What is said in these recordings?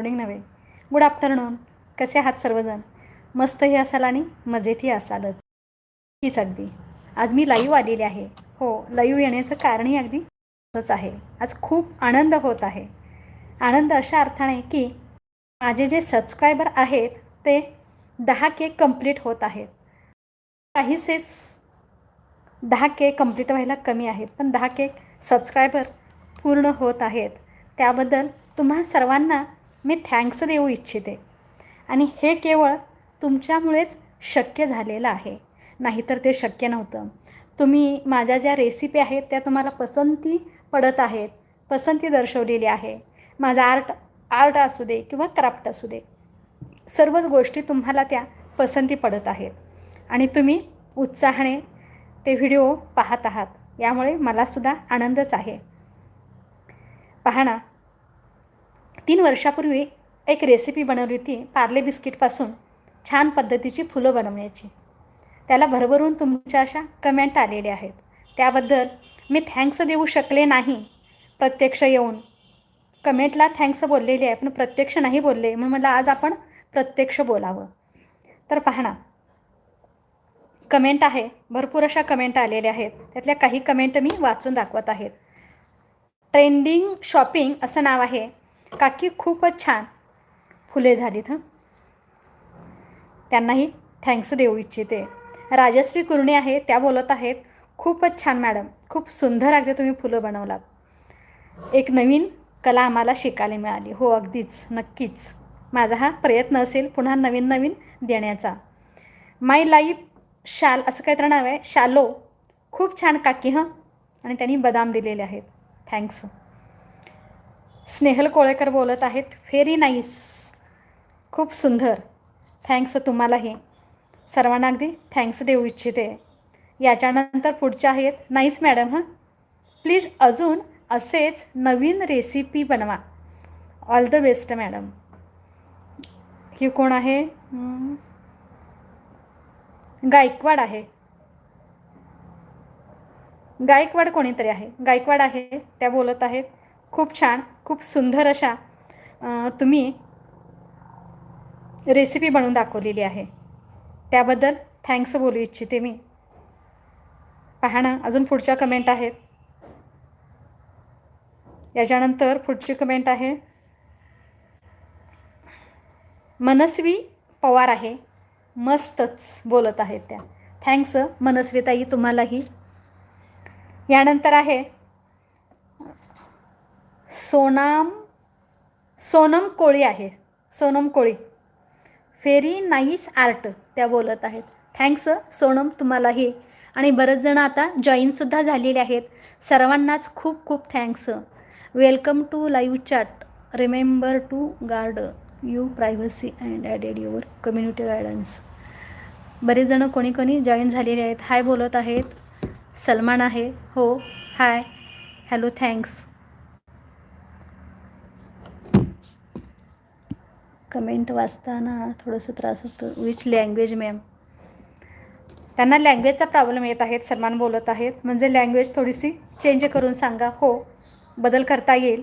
Morning नव्हे. Good afternoon कसे आहात सर्वजण? मस्तही असाल आणि मजेतही असालच. हीच अगदी. आज मी लाईव्ह आलेली आहे. हो लाईव्ह येण्याचं कारणही अगदी तसंच आहे. आज खूप आनंद होत आहे. आनंद अशा अर्थाने की माझे जे सबस्क्रायबर आहेत ते दहा के कंप्लीट होत आहेत. काहीसेच दहा के कंप्लीट व्हायला कमी आहेत पण दहा के सबस्क्रायबर पूर्ण होत आहेत. त्याबद्दल तुम्हा सर्वांना मी थँक्स देऊ इच्छिते. आणि हे केवळ तुमच्यामुळेच शक्य झालेलं आहे. नाहीतर ते शक्य नव्हतं. तुम्ही माझ्या ज्या रेसिपी आहेत त्या तुम्हाला पसंती पडत आहेत पसंती दर्शवलेली आहे. माझा आर्ट आर्ट असू दे किंवा क्राफ्ट असू दे सर्वच गोष्टी तुम्हाला त्या पसंती पडत आहेत. आणि तुम्ही उत्साहाने ते व्हिडिओ पाहत आहात. यामुळे मलासुद्धा आनंदच आहे. पाहणा ना तीन वर्षापूर्वी एक रेसिपी बनवली होती पार्ले बिस्किटपासून छान पद्धतीची फुलं बनवण्याची. त्याला भरभरून तुमच्या अशा कमेंट आलेल्या आहेत. त्याबद्दल मी थँक्स देऊ शकले नाही. प्रत्यक्ष येऊन. कमेंटला थँक्स बोललेली आहे पण प्रत्यक्ष नाही बोलले. म्हणून म्हटलं आज आपण प्रत्यक्ष बोलावं. तर पहा ना. कमेंट आहे. भरपूर अशा कमेंट आलेल्या आहेत. त्यातल्या काही कमेंट मी वाचून दाखवत आहेत. ट्रेंडिंग शॉपिंग असं नाव आहे. काकी खूपच छान फुले झालीत हं. त्यांनाही थँक्स देऊ इच्छिते. राजश्री कुरणे आहे त्या बोलत आहेत खूपच छान मॅडम. खूप सुंदर अगदी तुम्ही फुलं बनवलात. एक नवीन कला आम्हाला शिकायला मिळाली. हो अगदीच. नक्कीच. माझा हा प्रयत्न असेल पुन्हा नवीन नवीन देण्याचा. माय लाईफ शाल असं काहीतरी नाव आहे. शालो. खूप छान काकी हं. आणि त्यांनी बदाम दिलेले आहेत. थँक्स. स्नेहल कोळेकर बोलत आहेत. व्हेरी नाईस खूप सुंदर. थँक्स तुम्हालाही. सर्वांना अगदी थँक्स देऊ इच्छिते. याच्यानंतर पुढच्या आहेत. नाईस मॅडम हां. प्लीज अजून असेच नवीन रेसिपी बनवा. ऑल द बेस्ट मॅडम ही कोण आहे? गायकवाड आहे. गायकवाड कोणीतरी आहे. गायकवाड आहे. त्या बोलत आहेत. खूप छान खूप सुंदर अशा तुम्ही रेसिपी बनवून दाखवलेली आहे. त्याबद्दल थँक्स बोलू इच्छिते मी. पाहणं ना अजून पुढच्या कमेंट आहेत. याच्यानंतर पुढची कमेंट आहे. मनस्वी पवार आहे. मस्तच बोलत आहेत त्या. थँक्स मनस्वीताई तुम्हालाही. यानंतर आहे सोनाम सोनम कोळी आहे. Sonam Koli. Very nice art त्या बोलत आहेत. थँक्स सोनम तुम्हालाही. आणि बरेच जण आता जॉईनसुद्धा झालेले आहेत. सर्वांनाच खूप खूप thanks welcome to live chat remember to guard your privacy and added your community guidance बरेच जण कोणी कोणी जॉईन झालेले आहेत. हाय बोलत आहेत. सलमान आहे. हो. हाय हॅलो थँक्स कमेंट वाचताना थोडंसं त्रास होतो. विच लँग्वेज मॅम त्यांना लँग्वेजचा प्रॉब्लेम येत आहेत सलमान बोलत आहेत. म्हणजे लँग्वेज थोडीशी चेंज करून सांगा. हो बदल करता येईल.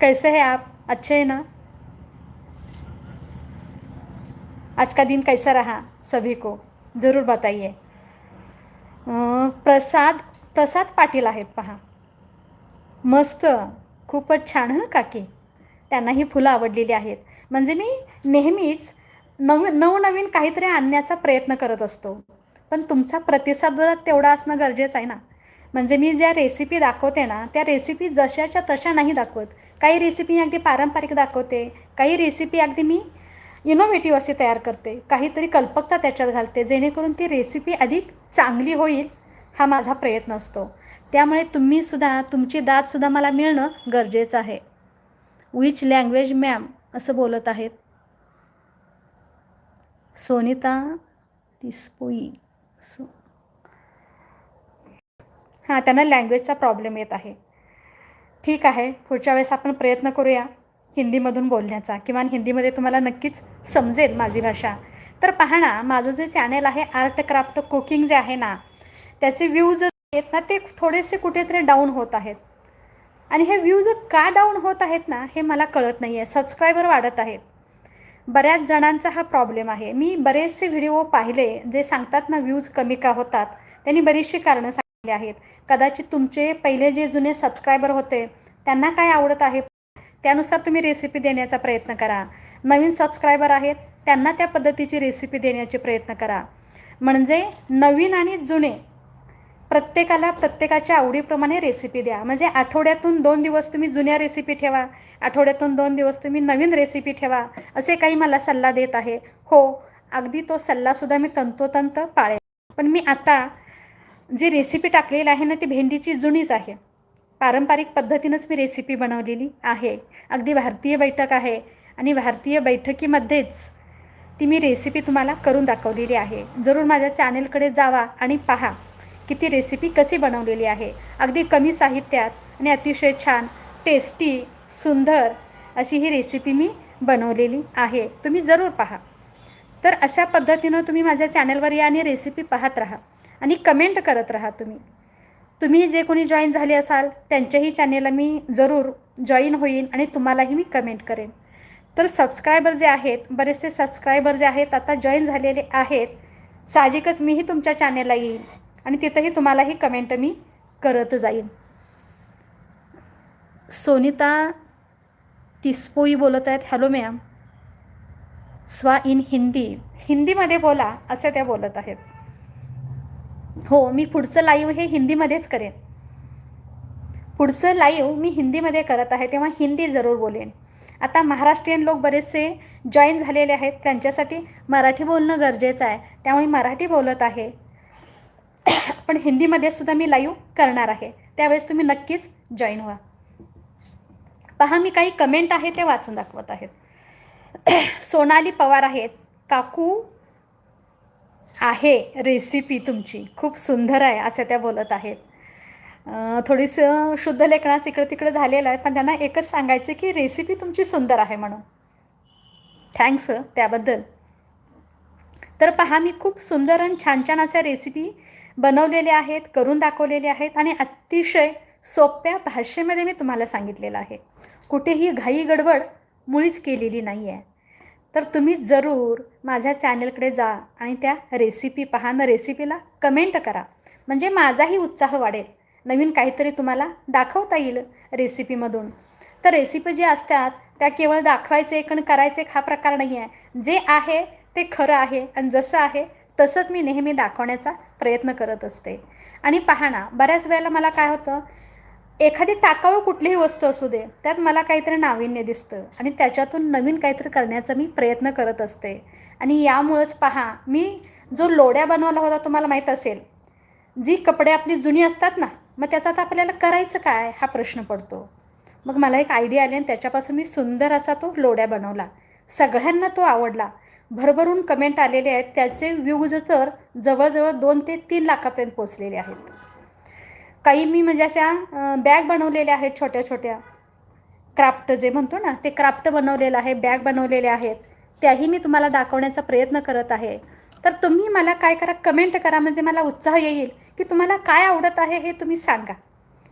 कैसे है आप? अच्छे है ना? आज का दिन कैसा रहा सभी को? ज़रूर बताइए. प्रसाद प्रसाद पाटील आहेत पहा. मस्त. खूपच छान हं काकी? त्यांना ही फुलं आवडलेली आहेत. म्हणजे मी नेहमीच नव नवनवीन काहीतरी आणण्याचा प्रयत्न करत असतो. पण तुमचा प्रतिसाद तेवढा असणं गरजेचं आहे ना? म्हणजे मी ज्या रेसिपी दाखवते ना त्या रेसिपी जशाच्या तशा नाही दाखवत. काही रेसिपी अगदी पारंपरिक दाखवते काही रेसिपी अगदी मी इनोव्हेटिव्ह असे तयार करते. काहीतरी कल्पकता त्याच्यात घालते जेणेकरून ती रेसिपी अधिक चांगली होईल हा माझा प्रयत्न असतो. त्यामुळे तुम्हीसुद्धा तुमची दादसुद्धा मला मिळणं गरजेचं आहे. विच लँग्वेज मॅम असं बोलत आहेत. सोनिता तिस्पोई सो हां त्यांना लँग्वेजचा प्रॉब्लेम येत आहे. ठीक आहे पुढच्या वेळेस आपण प्रयत्न करूया हिंदीमधून बोलण्याचा. किमान हिंदीमध्ये तुम्हाला नक्कीच समजेल माझी भाषा. तर पहा ना माझं जे चॅनेल आहे आर्ट क्राफ्ट कुकिंग जे आहे ना त्याचे व्ह्यूज आहेत ना ते थोडेसे कुठेतरी डाऊन होत आहेत. आणि हे व्ह्यूज का डाऊन होत आहेत ना हे मला कळत नाही आहे सबस्क्रायबर वाढत आहेत. बऱ्याच जणांचा हा प्रॉब्लेम आहे. मी बरेचसे व्हिडिओ पाहिले जे सांगतात ना व्ह्यूज कमी का होतात. त्यांनी बरीचशी कारणं सांगितली आहेत. कदाचित तुमचे पहिले जे जुने सबस्क्रायबर होते त्यांना काय आवडत आहे? त्यानुसार तुम्ही रेसिपी देण्याचा प्रयत्न करा. नवीन सबस्क्रायबर आहेत त्यांना त्या पद्धतीची रेसिपी देण्याचे प्रयत्न करा. म्हणजे नवीन आणि जुने प्रत्येकाला प्रत्येकाच्या आवडीप्रमाणे रेसिपी द्या. म्हणजे आठवड्यातून दोन दिवस तुम्ही जुन्या रेसिपी ठेवा. आठवड्यातून दोन दिवस तुम्ही नवीन रेसिपी ठेवा. असे काही मला सल्ला देत आहे. हो अगदी तो सल्लासुद्धा मी तंतोतंत पाळेल पण मी आता जी रेसिपी टाकलेली आहे ना ती भेंडीची जुनीच आहे. पारंपरिक पद्धतीनंच मी रेसिपी बनवलेली आहे. अगदी भारतीय बैठक आहे आणि भारतीय बैठकीमध्येच ती मी रेसिपी तुम्हाला करून दाखवलेली आहे. जरूर माझ्या चॅनेलकडे जावा आणि पहा. की ती रेसिपी कशी बनवलेली आहे. अगदी कमी साहित्यात आणि अतिशय छान टेस्टी सुंदर अशी ही रेसिपी मी बनवलेली आहे. तुम्ही जरूर पहा. तर अशा पद्धतीनं तुम्ही माझ्या चॅनलवर या आणि रेसिपी पाहत राहा आणि कमेंट करत राहा तुम्ही. तुम्ही जे कोणी जॉईन झाले असाल त्यांच्याही चॅनेलला मी जरूर जॉईन होईन आणि तुम्हालाही मी कमेंट करेन. तर सबस्क्रायबर जे आहेत बरेचसे सबस्क्रायबर जे आहेत आता जॉईन झालेले आहेत. साहजिकच मीही तुमच्या चॅनेलला येईल आणि तिथंही तुम्हालाही कमेंट मी करत जाईन. सोनिता तिसपोई बोलत आहेत हॅलो मॅम स्वा इन हिंदी. हिंदीमध्ये बोला असे त्या बोलत आहेत. हो मी पुढचं लाईव्ह हे हिंदीमध्येच करेन. पुढचं लाईव्ह मी हिंदीमध्ये करत आहे तेव्हा हिंदी जरूर बोलेन. आता महाराष्ट्रीयन लोक बरेचसे जॉईन झालेले आहेत त्यांच्यासाठी मराठी बोलणं गरजेचं आहे. त्यामुळे मराठी बोलत आहे. पण हिंदीमध्ये सुद्धा मी लाईव्ह करणार आहे. त्यावेळेस तुम्ही नक्कीच जॉईन व्हा. पहा मी काही कमेंट आहे ते वाचून दाखवत आहेत. सोनाली पवार आहेत. काकू आहे रेसिपी तुमची. खूप सुंदर आहे असं त्या बोलत आहेत. थोडीसं शुद्ध लेखनाच इकडं तिकडं झालेलं आहे पण त्यांना एकच सांगायचं की रेसिपी तुमची सुंदर आहे म्हणून. थँक्स त्याबद्दल. तर पहा मी खूप सुंदर आणि छान छान अशा रेसिपी बनवलेल्या आहेत करून दाखवलेल्या आहेत आणि अतिशय सोप्या भाषेमध्ये मी तुम्हाला सांगितलेलं आहे. कुठेही घाई गडबड मुळीच केलेली नाही आहे तर तुम्ही जरूर माझ्या चॅनलकडे जा आणि त्या रेसिपी पहा न रेसिपीला कमेंट करा. म्हणजे माझाही उत्साह वाढेल. नवीन काहीतरी तुम्हाला दाखवता येईल रेसिपीमधून तर रेसिपी जे असतात त्या केवळ दाखवायचे एक आणि करायचे एक हा प्रकार नाही आहे जे आहे ते खरं आहे आणि जसं आहे तसंच मी नेहमी दाखवण्याचा प्रयत्न करत असते. आणि पहा ना बऱ्याच वेळेला मला काय होतं एखादी टाकावं कुठलीही वस्तू असू दे त्यात मला काहीतरी नाविन्य दिसतं आणि त्याच्यातून नवीन काहीतरी करण्याचा मी प्रयत्न करत असते. आणि यामुळंच पहा मी जो लोड्या बनवला होता तुम्हाला माहीत असेल. जी कपडे आपली जुनी असतात ना मग त्याचा आता आपल्याला करायचं काय हा प्रश्न पडतो. मग मला एक आयडिया आली आणि त्याच्यापासून मी सुंदर असा तो लोड्या बनवला. सगळ्यांना तो आवडला. भरभरून कमेंट आलेले आहेत. त्याचे व्ह्यूज तर जवळजवळ दोन ते तीन लाखापर्यंत पोचलेले आहेत. काही मी म्हणजे अशा बॅग बनवलेल्या आहेत छोट्या छोट्या. क्राफ्ट जे म्हणतो ना ते क्राफ्ट बनवलेलं आहे बॅग बनवलेले आहेत. त्याही मी तुम्हाला दाखवण्याचा प्रयत्न करत आहे. तर तुम्ही मला काय करा कमेंट करा म्हणजे मला उत्साह येईल की तुम्हाला काय आवडत आहे हे तुम्ही सांगा.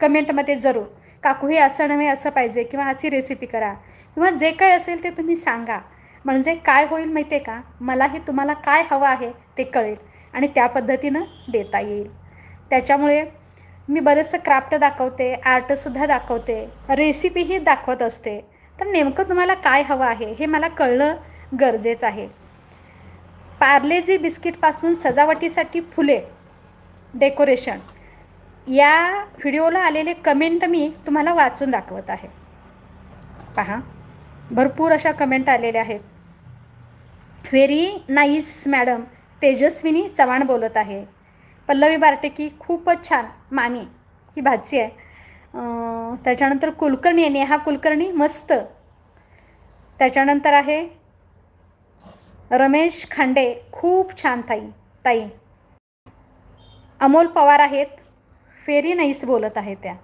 कमेंटमध्ये जरूर. काकू हे असं नव्हे असं पाहिजे किंवा अशी रेसिपी करा. किंवा जे काही असेल ते तुम्ही सांगा. म्हणजे काय होईल माहिती आहे का? मलाही तुम्हाला काय हवं आहे ते कळेल आणि त्या पद्धतीनं देता येईल. त्याच्यामुळे मी बरेचसं क्राफ्ट दाखवते आर्टसुद्धा दाखवते रेसिपीही दाखवत असते. तर नेमकं तुम्हाला काय हवं आहे हे मला कळणं गरजेचं आहे. पार्लेजी बिस्किटपासून सजावटीसाठी फुले डेकोरेशन या व्हिडिओला आलेले कमेंट मी तुम्हाला वाचून दाखवत आहे. पहा भरपूर अशा कमेंट आलेल्या आहेत. Very nice madam. Tejaswini Chavan बोलत आहे. पल्लवी बार्टेकी खूपच छान. मामी ही भाजी आहे. त्याच्यानंतर कुलकर्णी नेहा कुलकर्णी मस्त. त्याच्यानंतर आहे रमेश खांडे. खूप छान ताई ताई. अमोल पवार आहेत. फेरी नाईस बोलत आहे त्या.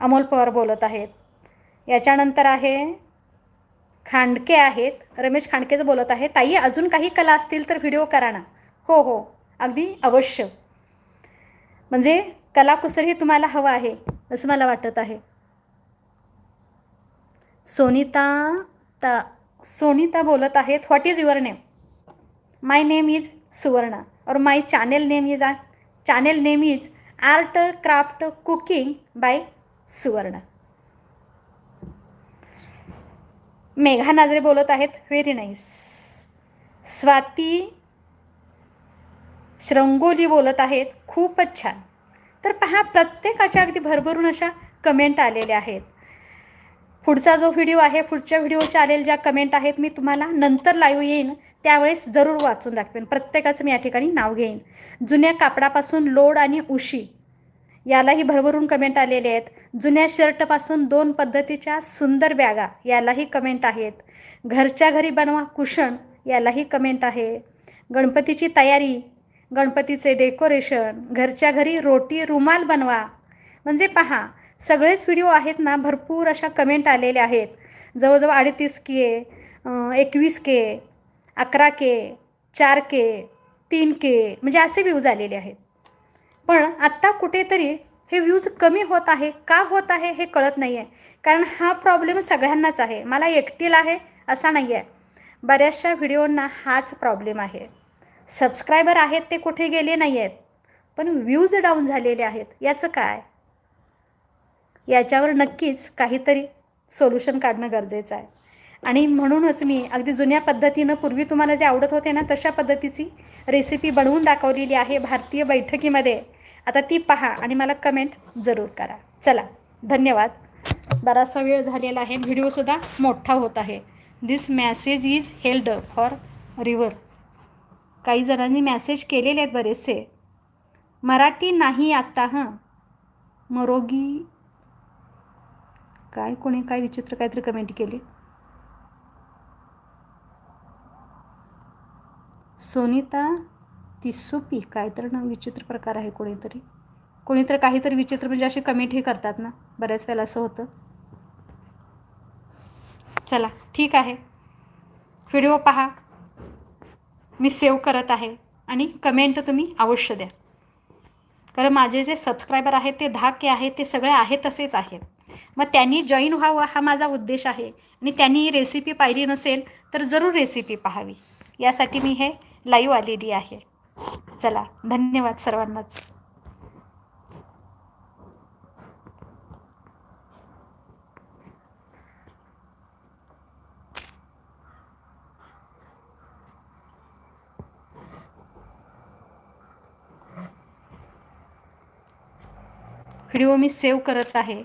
अमोल पवार बोलत आहेत. याच्यानंतर आहे खांडके आहेत. रमेश खांडकेचं बोलत आहे. ताई अजून काही कला असतील तर व्हिडिओ करा ना. हो हो. अगदी अवश्य. म्हणजे कलाकुसरही तुम्हाला हवं आहे असं मला वाटत आहे. सोनिता ता सोनिता बोलत आहेत. What is your name my name is Suvarna. और my channel name is ah channel name is art craft cooking by Suvarna. Megha Najare बोलत आहेत. व्हेरी नाईस स्वाती श्रंगोली बोलत आहेत. खूपच छान. तर पहा प्रत्येकाच्या अगदी भरभरून अशा कमेंट आलेल्या आहेत. पुढचा जो व्हिडिओ आहे पुढच्या व्हिडिओच्या आलेल्या ज्या कमेंट आहेत मी तुम्हाला नंतर लाईव्ह येईन. त्यावेळेस जरूर वाचून दाखवेन. प्रत्येकाचं मी या ठिकाणी नाव घेईन. जुन्या कापडापासून लोड आणि उशी. यालाही भरभरून कमेंट आलेले आहेत. जुन्या शर्टपासून दोन पद्धतीच्या सुंदर बॅगा यालाही कमेंट आहेत. घरच्या घरी बनवा कुशन यालाही कमेंट आहे. गणपतीची तयारी गणपतीचे डेकोरेशन घरच्या घरी रोटी रुमाल बनवा. म्हणजे पहा सगळेच व्हिडिओ आहेत ना भरपूर अशा कमेंट आलेल्या आहेत. जवळजवळ अडतीस के एकवीस के अकरा के चार के तीन के म्हणजे असे व्ह्यूज आलेले आहेत. पण आत्ता कुठेतरी हे व्ह्यूज कमी होत आहे. का होत आहे हे कळत नाही आहे कारण हा प्रॉब्लेम सगळ्यांनाच आहे. मला एकटीला आहे असा नाही आहे बऱ्याचशा व्हिडिओंना हाच प्रॉब्लेम आहे. सबस्क्रायबर आहेत ते कुठे गेले नाही आहेत पण व्ह्यूज डाऊन झालेले आहेत. याचं काय? याच्यावर नक्कीच काहीतरी सोल्युशन काढणं गरजेचं आहे. आणि म्हणूनच मी अगदी जुन्या पद्धतीनं पूर्वी तुम्हाला जे आवडत होते ना तशा पद्धतीची रेसिपी बनवून दाखवलेली आहे भारतीय बैठकीमध्ये. आता ती पहा आणि मला कमेंट जरूर करा. चला धन्यवाद. बराचसा वेळ झालेला आहे. व्हिडिओसुद्धा मोठा होत आहे. This message is held for review काही जणांनी मॅसेज केलेले आहेत बरेचसे. मराठी नाही आत्ता हां. मरोगी. काय कोणी काय विचित्र काहीतरी कमेंट केली? सोनिता ती सोपी काय तर ना विचित्र प्रकार आहे कोणीतरी. कोणीतरी काहीतरी विचित्र म्हणजे असे कमेंट हे करतात ना बऱ्याच वेळेला असं होतं. चला ठीक आहे. व्हिडिओ पहा. मी सेव्ह करत आहे आणि कमेंट तुम्ही अवश्य द्या. कारण माझे जे सबस्क्रायबर आहेत ते दहा के आहेत ते सगळे आहेत तसेच आहेत. मग त्यांनी जॉईन व्हावं हा माझा उद्देश आहे. आणि त्यांनी ही रेसिपी पाहिली नसेल तर जरूर रेसिपी पाहावी. यासाठी मी हे लाईव्ह आलेली आहे. चला धन्यवाद सर्वांनाच. व्हिडिओ मी सेव्ह करत आहे.